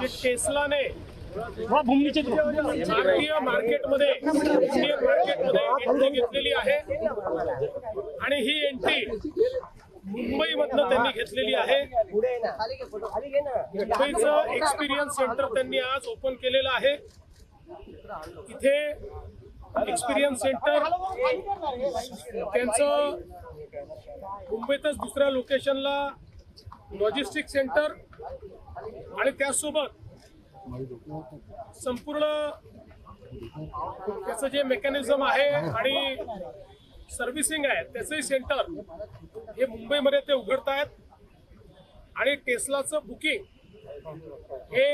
की टेस्लाने भूमीचे भारतीय मार्केटमध्ये इंडियन मार्केटमध्ये एंट्री घेतलेली आहे. आणि ही एंट्री मुंबईमधनं त्यांनी घेतलेली आहे. मुंबईचं एक्सपिरियन्स सेंटर त्यांनी आज ओपन केलेलं आहे. इथे एक्सपिरियन्स सेंटर त्यांचं मुंबईतच दुसऱ्या लोकेशनला लॉजिस्टिक सेंटर आणि त्यासोबत संपूर्ण त्याचं जे मेकॅनिझम आहे आणि सर्व्हिसिंग आहे त्याचंही सेंटर हे मुंबईमध्ये ते उघडत आहेत आणि टेस्लाचं बुकिंग हे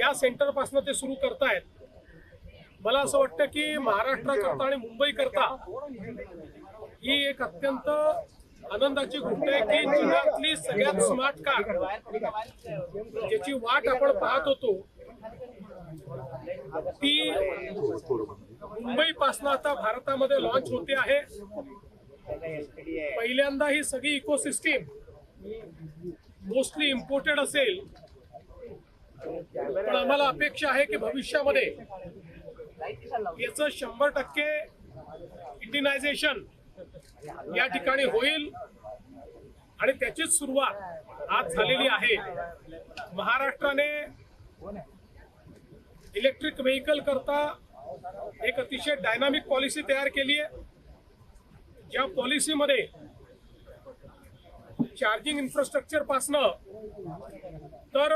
या सेंटरपासून ते सुरू करतायत. मला असं वाटतं की महाराष्ट्राकरता आणि मुंबईकरता करता अत्यंत आनंदाची गोष्ट आहे की जगातली सगळ्यात स्मार्ट कार ज्याची वाट आपण पाहत होतो ती मुंबईपासून आता भारतामध्ये लॉन्च होते आहे. पहिल्यांदा ही सगळी इकोसिस्टीम मोस्टली इम्पोर्टेड असेल. पण आम्हाला अपेक्षा आहे की भविष्यामध्ये याचं शंभर टक्के इंडिनायझेशन या ठिकाणी होईल. आणि त्याचीच सुरुवात आज झालेली आहे. महाराष्ट्राने इलेक्ट्रिक व्हेकल करता एक अतिशय डायनामिक पॉलिसी तयार केली आहे. ज्या पॉलिसीमध्ये चार्जिंग इन्फ्रास्ट्रक्चर पासनं तर